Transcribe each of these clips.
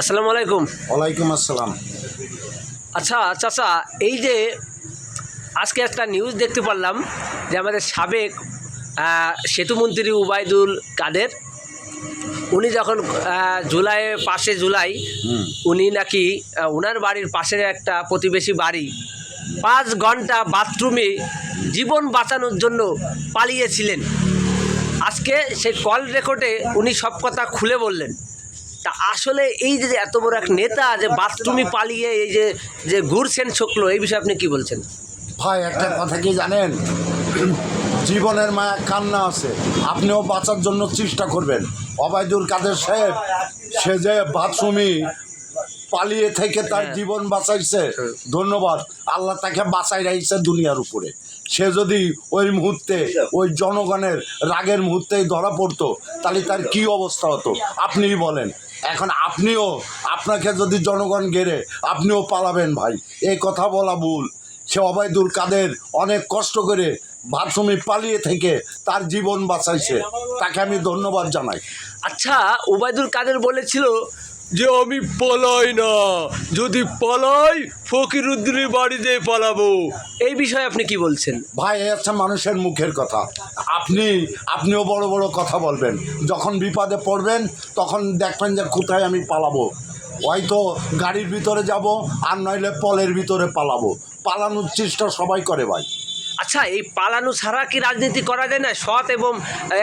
আসসালামু আলাইকুম। ওয়ালাইকুম আসসালাম। আচ্ছা চাচা এই যে আজকে একটা নিউজ দেখতে পারলাম যে আমাদের সাবেক সেতুমন্ত্রী উবায়দুল কাদের উনি যখন জুলাই পাশে জুলাই উনি নাকি ওনার বাড়ির পাশের একটা প্রতিবেশী বাড়ি পাঁচ ঘণ্টা বাথরুমে জীবন বাঁচানোর জন্য পালিয়েছিলেন। আজকে সেই কল রেকর্ডে উনি সব কথা খুলে বললেন। তা আসলে এই যে এত বড় এক নেতা যে বাথরুমে পালিয়ে এই যে যে ঘুরছেন ছকলো এই বিষয়ে আপনি কি বলছেন? ভাই, একটা কথা কি জানেন? জীবনের মায়া কান্না আছে। আপনিও বাঁচার জন্য চেষ্টা করবেন। অবায়দুল কাদের সাহেব, সে যে বাথরুমি পালিয়ে থেকে তার হ্যাঁ। জীবন বাঁচাইছে। ধন্যবাদ। আল্লাহ তাকে বাঁচাই রাখছে দুনিয়ার উপরে। সে যদি ওই মুহূর্তে ওই জনগণের রাগের মুহূর্তেই ধরা পড়তো তাহলে তার কি অবস্থা হতো? আপনিই বলেন। এখন আপনিও আপনাকে যদি জনগণ গেড়ে আপনিও পালাবেন ভাই। এই কথা বলা ভুল। সে অবায়দুল কাদের অনেক কষ্ট করে বাথরুমে পালিয়ে থেকে তার জীবন বাঁচাইছে। তাকে আমি ধন্যবাদ জানাই। আচ্ছা ওবায়দুল কাদের বলেছিল যে আমি পলাই না, যদি পলাই, ফকিরুদ্দিনের বাড়িতে পালাবো। এই বিষয়ে আপনি কি বলছেন? ভাই এ হচ্ছে মানুষের মুখের কথা। আপনি, আপনিও বড় বড় কথা বলবেন। যখন বিপদে পড়বেন, তখন দেখবেন যে কোথায় আমি পালাবো। হয়তো গাড়ির ভিতরে যাব, আর নইলে পলের ভিতরে পালাবো। পালানোর চেষ্টা সবাই করে ভাই। আচ্ছা এই পালানো ছাড়া কি রাজনীতি করা যায় না? সৎ এবং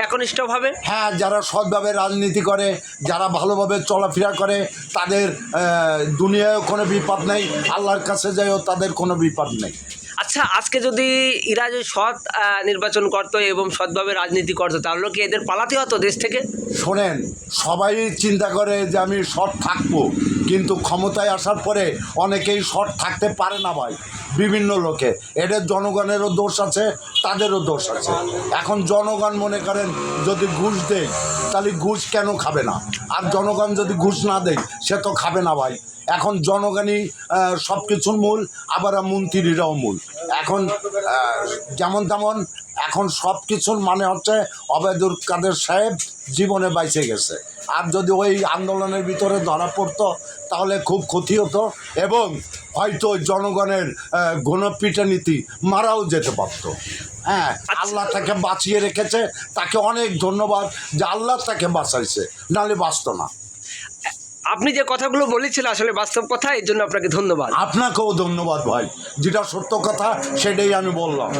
একনিষ্ঠভাবে? হ্যাঁ যারা সৎভাবে রাজনীতি করে, যারা ভালোভাবে চলাফেরা করে, তাদের দুনিয়ায় কোনো বিপদ নেই, আল্লাহর কাছে যায়ও তাদের কোনো বিপদ নেই। আচ্ছা আজকে যদি এরা যদি সৎ নির্বাচন করতো এবং সৎভাবে রাজনীতি করতো, তাহলে কি এদের পালাতে হতো দেশ থেকে? শোনেন, সবাই চিন্তা করে যে আমি শর্ট থাকব, কিন্তু ক্ষমতায় আসার পরে অনেকেই শর্ট থাকতে পারে না ভাই, বিভিন্ন লোকে। এদের জনগণেরও দোষ আছে, তাদেরও দোষ আছে। এখন জনগণ মনে করেন, যদি ঘুষ দেয়, তাহলে ঘুষ কেন খাবে না? আর জনগণ যদি ঘুষ না দেয়, সে তো খাবে না ভাই। এখন জনগণই সব কিছুর মূল আবার মন্ত্রীরাও মূল। এখন যেমন তেমন এখন সব কিছুর মানে হচ্ছে অবেদুল কাদের সাহেব জীবনে বাইচে গেছে। আর যদি ওই আন্দোলনের ভিতরে ধরা পড়তো তাহলে খুব ক্ষতি হতো এবং হয়তো জনগণের আহ, গণপিটা নীতি মারাও যেতে পারত। হ্যাঁ আল্লাহ তাকে বাঁচিয়ে রেখেছে তাকে অনেক ধন্যবাদ যে আল্লাহ তাকে বাঁচাইছে নাহলে বাঁচত না। আপনি যে কথাগুলো বলেছিলেন আসলে বাস্তব কথা, এর জন্য আপনাকে ধন্যবাদ। আপনাকেও ধন্যবাদ ভাই। যেটা সত্য কথা, সেটাই আমি বললাম।